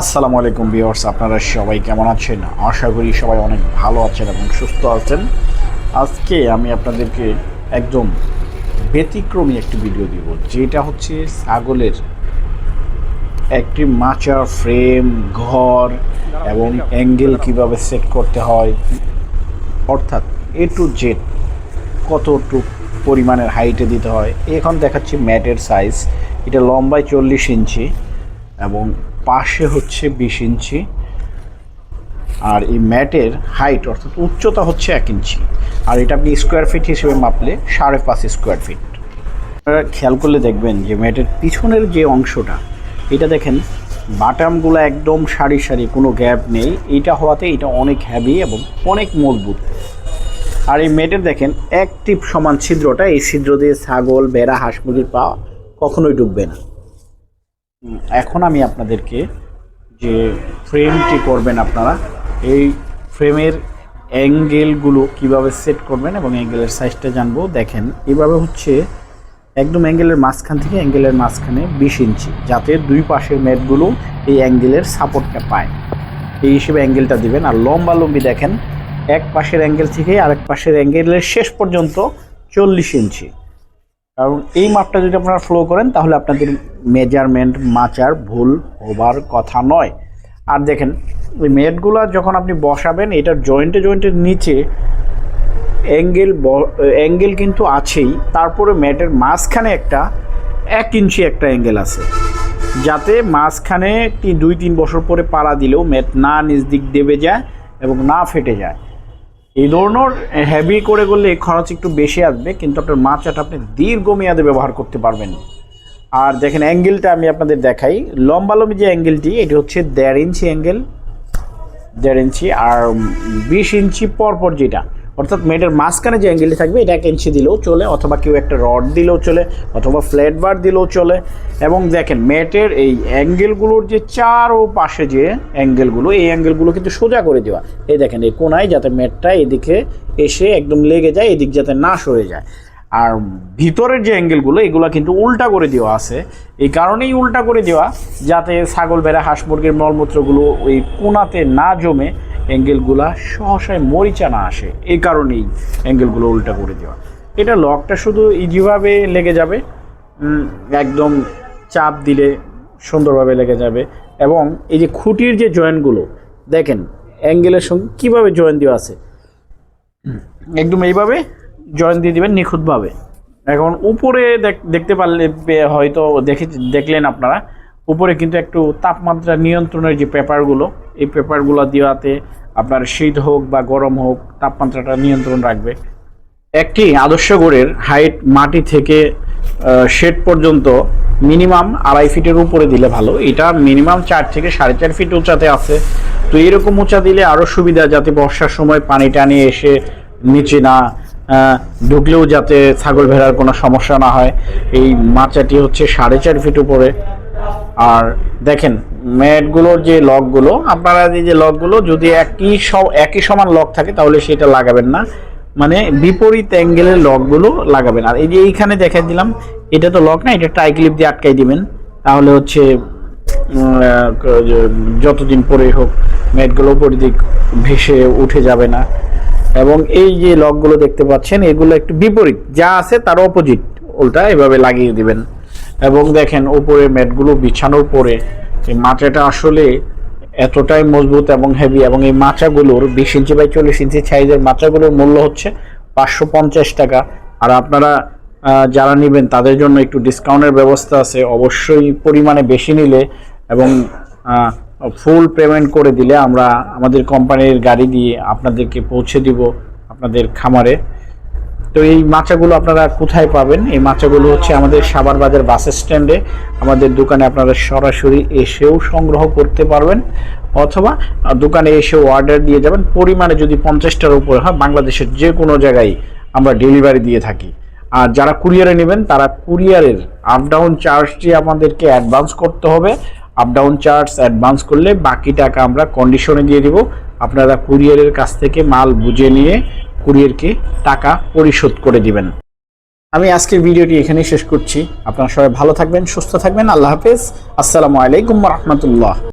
আসসালামু আলাইকুম ভিউয়ার্স, আপনারা সবাই কেমন আছেন? আশা করি সবাই অনেক ভালো আছেন এবং সুস্থ আছেন। আজকে আমি আপনাদেরকে একদম ব্যতিক্রমী একটি ভিডিও দিব, যেটা হচ্ছে ছাগলের একটি মাচার ফ্রেম ঘর এবং অ্যাঙ্গেল কীভাবে সেট করতে হয়। অর্থাৎ এ টু জেড কতটুক পরিমাণের হাইটে দিতে হয়। এখন দেখাচ্ছি ম্যাটের সাইজ এটা লম্বায় চল্লিশ ইঞ্চি এবং পাশে হচ্ছে বিশ ইঞ্চি। আর এই ম্যাটের হাইট অর্থাৎ উচ্চতা হচ্ছে এক ইঞ্চি। আর এটা আপনি স্কোয়ার ফিট হিসেবে মাপলে সাড়ে পাঁচ স্কোয়ার ফিট আপনারা খেয়াল করলে দেখবেন যে ম্যাটের পিছনের যে অংশটা, এটা দেখেন, বাটামগুলো একদম সারি সারি, কোনো গ্যাপ নেই। এটা হওয়াতে এটা অনেক হ্যাভি এবং অনেক মজবুত। আর এই মেটের দেখেন, এক টিপ সমান ছিদ্রটা, এই ছিদ্র দিয়ে ছাগল বেড়া হাঁস, মুরগির পা কখনোই ডুববে না। এখন আমি আপনাদেরকে যে ফ্রেমটি করবেন আপনারা, এই ফ্রেমের অ্যাঙ্গেলগুলো কীভাবে সেট করবেন এবং অ্যাঙ্গেলের সাইজটা জানব, দেখেন, এভাবে হচ্ছে একদম অ্যাঙ্গেলের মাঝখান থেকে অ্যাঙ্গেলের মাঝখানে বিশ ইঞ্চি, যাতে দুই পাশের ম্যাটগুলো এই অ্যাঙ্গেলের সাপোর্টটা পায়। এই হিসেবে অ্যাঙ্গেলটা দিবেন, আর লম্বা লম্বি দেখেন, এক পাশের অ্যাঙ্গেল থেকে আরেক পাশের অ্যাঙ্গেলের শেষ পর্যন্ত চল্লিশ ইঞ্চি। কারণ এই মাপটা যদি আপনারা ফ্লো করেন, তাহলে আপনাদের মেজারমেন্ট মাচার ভুল হবার কথা নয়। আর দেখেন ওই মেটগুলো যখন আপনি বসাবেন, এটার জয়েন্টে জয়েন্টের নিচে অ্যাঙ্গেল অ্যাঙ্গেল কিন্তু আছেই, তারপরে ম্যাটের মাঝখানে একটা, এক ইঞ্চি একটা অ্যাঙ্গেল আছে। যাতে মাঝখানে দুই তিন বছর পরে পাড়া দিলেও ম্যাট না নিজ দিক দেবে যায় এবং না ফেটে যায়। এই ধরনের হেভি করে করলে খরচ একটু বেশি আসবে, কিন্তু আপনার মাচাটা আপনি দীর্ঘমেয়াদে ব্যবহার করতে পারবেন। আর দেখেন অ্যাঙ্গেলটা আমি আপনাদের দেখাই। লম্বালম্বি যে অ্যাঙ্গেলটি এটি হচ্ছে দেড় ইঞ্চি অ্যাঙ্গেল দেড় ইঞ্চি আর বিশ ইঞ্চি পর পর যেটা। অর্থাৎ মেটের মাঝখানে যে অ্যাঙ্গেলটি থাকবে, এটা এক ইঞ্চি দিলেও চলে, অথবা কেউ একটা রড দিলেও চলে, অথবা ফ্ল্যাট বার দিলেও চলে। এবং দেখেন ম্যাটের এই অ্যাঙ্গেলগুলোর যে চার ও পাশে যে অ্যাঙ্গেলগুলো, এই অ্যাঙ্গেলগুলো কিন্তু সোজা করে দেওয়া। এই দেখেন, এই কোনায় যাতে ম্যাটটা এদিকে এসে একদম লেগে যায়, এদিক যাতে না সরে যায়। আর ভিতরের যে অ্যাঙ্গেলগুলো, এগুলো কিন্তু উল্টা করে দেওয়া আছে। এই কারণেই উল্টা করে দেওয়া, যাতে ছাগল বেড়া হাঁস, মুরগির মলমূত্রগুলো ওই কোনাতে না জমে অ্যাঙ্গেলগুলা সহসায় মরিচা না আসে। এই কারণেই অ্যাঙ্গেলগুলো উল্টা করে দেওয়া। এটা লকটা শুধু ইজিভাবে লেগে যাবে। একদম চাপ দিলে সুন্দরভাবে লেগে যাবে। এবং এই যে খুঁটির যে জয়েন্টগুলো, দেখেন অ্যাঙ্গেলের সঙ্গে কীভাবে জয়েন দেওয়া আছে? একদম এইভাবে জয়েন দিয়ে দিবেন নিখুঁতভাবে। এখন উপরে দেখ- দেখতে পারলে হয়তো দেখে, দেখলেন আপনারা, উপরে কিন্তু একটু তাপমাত্রা নিয়ন্ত্রণের যে পেপারগুলো, এই পেপারগুলো দেওয়াতে আপনার শীত হোক বা গরম হোক, তাপমাত্রাটা নিয়ন্ত্রণ রাখবে। একটি আদর্শ গড়ের হাইট মাটি থেকে শেড পর্যন্ত মিনিমাম আড়াই ফিটের উপরে দিলে ভালো। এটা মিনিমাম চার থেকে সাড়ে চার ফিট উঁচাতে আছে। তো এরকম উঁচা দিলে আরও সুবিধা যাতে বর্ষার সময় পানি টানি এসে নিচে না ঢুকলেও যাতে ছাগল ভেড়ার কোনো সমস্যা না হয়। এই মাচাটি হচ্ছে সাড়ে চার ফিট উপরে। আর দেখেন, ম্যাটগুলোর যে লকগুলো আপনারা যে লকগুলো যদি একই স- একই সমান লক থাকে, তাহলে সেটা লাগাবেন না। মানে বিপরীত অ্যাঙ্গেলের লকগুলো লাগাবেন। আর এই যে এইখানে দেখাই দিলাম, এটা তো লক না, এটা টাই ক্লিপ দিয়ে আটকাই দিবেন। তাহলে হচ্ছে যতদিন পরে হোক ম্যাটগুলো উপর দিক ভেসে উঠে যাবে না। এবং এই যে লকগুলো দেখতে পাচ্ছেন, এগুলো একটু বিপরীত। যা আছে তার অপোজিট, উল্টা এভাবে লাগিয়ে দিবেন। এবং দেখেন, উপরে ম্যাটগুলো বিছানোর পরে মাচাটা আসলে এতটাই মজবুত এবং হেভি এবং এই মাচাগুলোর বিশ ইঞ্চি বাই চল্লিশ ইঞ্চি সাইজের মাচাগুলোর মূল্য হচ্ছে পাঁচশো পঞ্চাশ টাকা। আর আপনারা যারা নেবেন তাদের জন্য একটু ডিসকাউন্টের ব্যবস্থা আছে। অবশ্যই পরিমাণে বেশি নিলে এবং ফুল পেমেন্ট করে দিলে আমরা আমাদের কোম্পানির গাড়ি দিয়ে আপনাদেরকে পৌঁছে দিব আপনাদের খামারে। তো এই মাচাগুলো আপনারা কোথায় পাবেন? এই মাচাগুলো হচ্ছে আমাদের সাবার বাজার বাস স্ট্যান্ডে। আমাদের দোকানে আপনারা সরাসরি এসেও সংগ্রহ করতে পারবেন অথবা দোকানে এসেও অর্ডার দিয়ে যাবেন। পরিমাণে যদি পঞ্চাশটার উপরে হয়, বাংলাদেশের যে কোনো জায়গায় আমরা ডেলিভারি দিয়ে থাকি। আর যারা কুরিয়ারে নেবেন, তারা কুরিয়ারের আপ ডাউন চার্জটি আমাদেরকে অ্যাডভান্স করতে হবে। আপ ডাউন চার্জ অ্যাডভান্স করলে বাকি টাকা আমরা কন্ডিশনে দিয়ে দিব। আপনারা কুরিয়ারের কাছ থেকে মাল বুঝে নিয়ে কুরিয়ারকে টাকা পরিশোধ করে দিবেন। আমি আজকের ভিডিওটি এখানেই শেষ করছি। আপনারা সবাই ভালো থাকবেন, সুস্থ থাকবেন। আল্লাহ হাফেজ। আসসালামু আলাইকুম রহমতুল্লাহ।